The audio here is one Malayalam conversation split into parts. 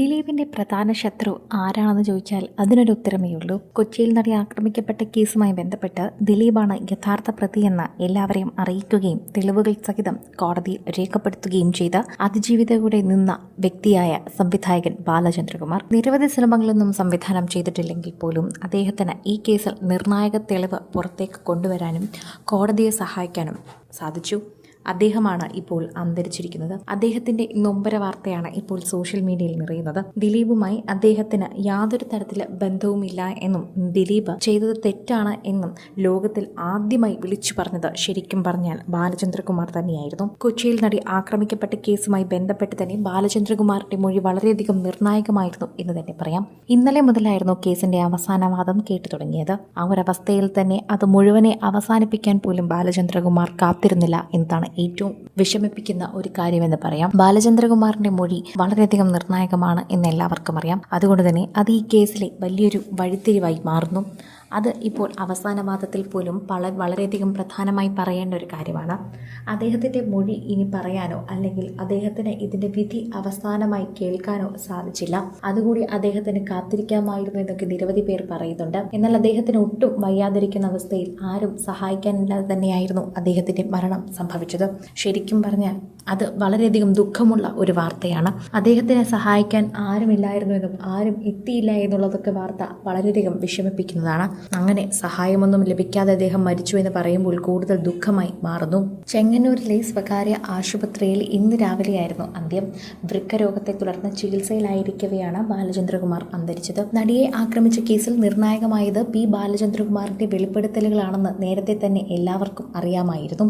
ദിലീപിന്റെ പ്രധാന ശത്രു ആരാണെന്ന് ചോദിച്ചാൽ അതിനൊരു ഉത്തരമേ ഉള്ളൂ. കൊച്ചിയിൽ നടി ആക്രമിക്കപ്പെട്ട കേസുമായി ബന്ധപ്പെട്ട് ദിലീപാണ് യഥാർത്ഥ പ്രതിയെന്ന് എല്ലാവരെയും അറിയിക്കുകയും തെളിവുകൾ സഹിതം കോടതിയിൽ രേഖപ്പെടുത്തുകയും ചെയ്ത അതിജീവിതയുടെ നിന്ന വ്യക്തിയായ സംവിധായകൻ ബാലചന്ദ്രകുമാർ. നിരവധി സിനിമകളൊന്നും സംവിധാനം ചെയ്തിട്ടില്ലെങ്കിൽ പോലും അദ്ദേഹത്തിന് ഈ കേസിൽ നിർണായക തെളിവ് പുറത്തേക്ക് കൊണ്ടുവരാനും കോടതിയെ സഹായിക്കാനും സാധിച്ചു. അദ്ദേഹമാണ് ഇപ്പോൾ അന്തരിച്ചിരിക്കുന്നത്. അദ്ദേഹത്തിന്റെ നൊമ്പര വാർത്തയാണ് ഇപ്പോൾ സോഷ്യൽ മീഡിയയിൽ നിറയുന്നത്. ദിലീപുമായി അദ്ദേഹത്തിന് യാതൊരു തരത്തിലെ ബന്ധവുമില്ല എന്നും ദിലീപ് ചെയ്തത് തെറ്റാണ് എന്നും ലോകത്തിൽ ആദ്യമായി വിളിച്ചു പറഞ്ഞത് ശരിക്കും പറഞ്ഞാൽ ബാലചന്ദ്രകുമാർ തന്നെയായിരുന്നു. കൊച്ചിയിൽ നടി ആക്രമിക്കപ്പെട്ട കേസുമായി ബന്ധപ്പെട്ട് തന്നെ ബാലചന്ദ്രകുമാറിന്റെ മൊഴി വളരെയധികം നിർണായകമായിരുന്നു എന്ന് തന്നെ പറയാം. ഇന്നലെ മുതലായിരുന്നു കേസിന്റെ അവസാനവാദം കേട്ടു തുടങ്ങിയത്. ആ ഒരവസ്ഥയിൽ തന്നെ അത് മുഴുവനെ അവസാനിപ്പിക്കാൻ പോലും ബാലചന്ദ്രകുമാർ കാത്തിരുന്നില്ല എന്നതാണ് ഏറ്റവും വിഷമിപ്പിക്കുന്ന ഒരു കാര്യമെന്ന് പറയാം. ബാലചന്ദ്രകുമാറിന്റെ മൊഴി വളരെയധികം നിർണായകമാണ് എന്ന് എല്ലാവർക്കും അറിയാം. അതുകൊണ്ട് തന്നെ അത് ഈ കേസിലെ വലിയൊരു വഴിത്തിരിവായി മാറുന്നു. അത് ഇപ്പോൾ അവസാന വാദത്തിൽ പോലും പള വളരെയധികം പ്രധാനമായി പറയേണ്ട ഒരു കാര്യമാണ്. അദ്ദേഹത്തിന്റെ മൊഴി ഇനി പറയാനോ അല്ലെങ്കിൽ അദ്ദേഹത്തിന് ഇതിന്റെ വിധി അവസാനമായി കേൾക്കാനോ സാധിച്ചില്ല. അതുകൂടി അദ്ദേഹത്തിന് കാത്തിരിക്കാമായിരുന്നു എന്നൊക്കെ നിരവധി പേർ പറയുന്നുണ്ട്. എന്നാൽ അദ്ദേഹത്തിന് ഒട്ടും വയ്യാതിരിക്കുന്ന അവസ്ഥയിൽ ആരും സഹായിക്കാനില്ലാതെ തന്നെയായിരുന്നു അദ്ദേഹത്തിന്റെ മരണം സംഭവിച്ചത്. ശരിക്കും പറഞ്ഞാൽ അത് വളരെയധികം ദുഃഖമുള്ള ഒരു വാർത്തയാണ്. അദ്ദേഹത്തിനെ സഹായിക്കാൻ ആരുമില്ലായിരുന്നു എന്നും ആരും എത്തിയില്ല എന്നുള്ളതൊക്കെ വാർത്ത വളരെയധികം വിഷമിപ്പിക്കുന്നതാണ്. അങ്ങനെ സഹായമൊന്നും ലഭിക്കാതെ അദ്ദേഹം മരിച്ചു എന്ന് പറയുമ്പോൾ കൂടുതൽ ദുഃഖമായി മാറുന്നു. ചെങ്ങന്നൂരിലെ സ്വകാര്യ ആശുപത്രിയിൽ ഇന്ന് രാവിലെയായിരുന്നു അന്ത്യം. വൃക്കരോഗത്തെ തുടർന്ന് ചികിത്സയിലായിരിക്കവെയാണ് ബാലചന്ദ്രകുമാർ അന്തരിച്ചത്. നടിയെ ആക്രമിച്ച കേസിൽ നിർണായകമായത് പി ബാലചന്ദ്രകുമാറിന്റെ വെളിപ്പെടുത്തലുകളാണെന്ന് നേരത്തെ തന്നെ എല്ലാവർക്കും അറിയാമായിരുന്നു.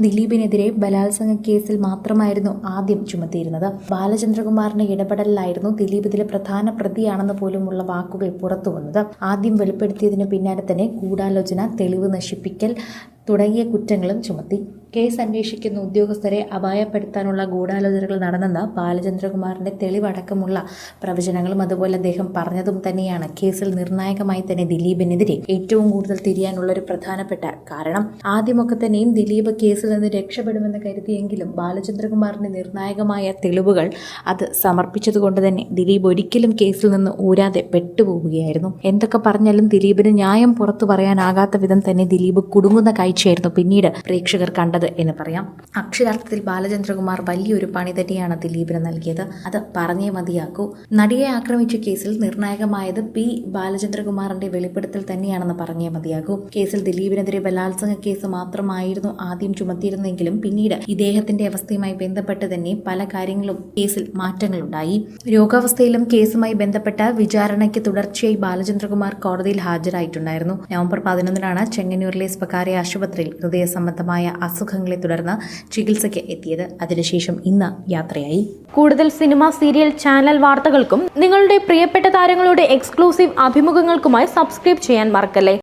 ദിലീപിനെതിരെ ബലാത്സംഗ കേസിൽ മാത്രമായിരുന്നു ആദ്യം ചുമത്തിയിരുന്നത്. ബാലചന്ദ്രകുമാറിന്റെ ഇടപെടലിലായിരുന്നു ദിലീപ് ഇതിലെ പ്രധാന പ്രതിയാണെന്ന് പോലുമുള്ള വാക്കുകൾ പുറത്തു വന്നത് ആദ്യം വെളിപ്പെടുത്തിയതിന് പിന്നാലെ തന്നെ ഗൂഢാലോചന തെളിവ് നശിപ്പിക്കൽ തുടങ്ങിയ കുറ്റങ്ങളും ചുമത്തി. കേസ് അന്വേഷിക്കുന്ന ഉദ്യോഗസ്ഥരെ അപായപ്പെടുത്താനുള്ള ഗൂഢാലോചനകൾ നടന്നെന്ന് ബാലചന്ദ്രകുമാറിന്റെ തെളിവടക്കമുള്ള പ്രവചനങ്ങളും അതുപോലെ അദ്ദേഹം പറഞ്ഞതും തന്നെയാണ്. കേസിൽ നിർണായകമായി തന്നെ ദിലീപിനെതിരെ ഏറ്റവും കൂടുതൽ തിരിയാനുള്ള ഒരു പ്രധാനപ്പെട്ട കാരണം. ആദ്യമൊക്കെ തന്നെയും ദിലീപ് കേസിൽ നിന്ന് രക്ഷപ്പെടുമെന്ന് കരുതിയെങ്കിലും ബാലചന്ദ്രകുമാറിന്റെ നിർണായകമായ തെളിവുകൾ അത് സമർപ്പിച്ചതുകൊണ്ട് തന്നെ ദിലീപ് ഒരിക്കലും കേസിൽ നിന്ന് ഊരാതെ പെട്ടുപോവുകയായിരുന്നു. എന്തൊക്കെ പറഞ്ഞാലും ദിലീപിന് ന്യായം പുറത്തു പറയാനാകാത്ത വിധം തന്നെ ദിലീപ് കുടുങ്ങുന്ന കാഴ്ചയായിരുന്നു പിന്നീട് പ്രേക്ഷകർ കണ്ടത്. എന്ന് പറയാം. അക്ഷരാർത്ഥത്തിൽ ബാലചന്ദ്രകുമാർ വലിയൊരു പണി തന്നെയാണ് ദിലീപിന് നൽകിയത്. അത് പറഞ്ഞേ മതിയാക്കൂ. നടിയെ ആക്രമിച്ച കേസിൽ നിർണായകമായത് പി ബാലചന്ദ്രകുമാറിന്റെ വെളിപ്പെടുത്തൽ തന്നെയാണെന്ന് പറഞ്ഞേ മതിയാകൂ കേസിൽ ദിലീപിനെതിരെ ബലാത്സംഗ കേസ് മാത്രമായിരുന്നു ആദ്യം ചുമത്തിയിരുന്നെങ്കിലും പിന്നീട് ഇദ്ദേഹത്തിന്റെ അവസ്ഥയുമായി ബന്ധപ്പെട്ട് തന്നെ പല കാര്യങ്ങളും കേസിൽ മാറ്റങ്ങളുണ്ടായി. രോഗാവസ്ഥയിലും കേസുമായി ബന്ധപ്പെട്ട വിചാരണയ്ക്ക് തുടർച്ചയായി ബാലചന്ദ്രകുമാർ കോടതിയിൽ ഹാജരായിട്ടുണ്ടായിരുന്നു. നവംബർ പതിനൊന്നിനാണ് ചെങ്ങന്നൂരിലെ സ്വകാര്യ ആശുപത്രിയിൽ ഹൃദയ സംബന്ധമായ അസുഖങ്ങളെ തുടർന്ന് ചികിത്സയ്ക്ക് എത്തിയത്. അതിനുശേഷം ഇന്ന് യാത്രയായി. കൂടുതൽ സിനിമ സീരിയൽ ചാനൽ വാർത്തകൾക്കും നിങ്ങളുടെ പ്രിയപ്പെട്ട താരങ്ങളുടെ എക്സ്ക്ലൂസീവ് അഭിമുഖങ്ങൾക്കുമായി സബ്സ്ക്രൈബ് ചെയ്യാൻ മറക്കല്ലേ?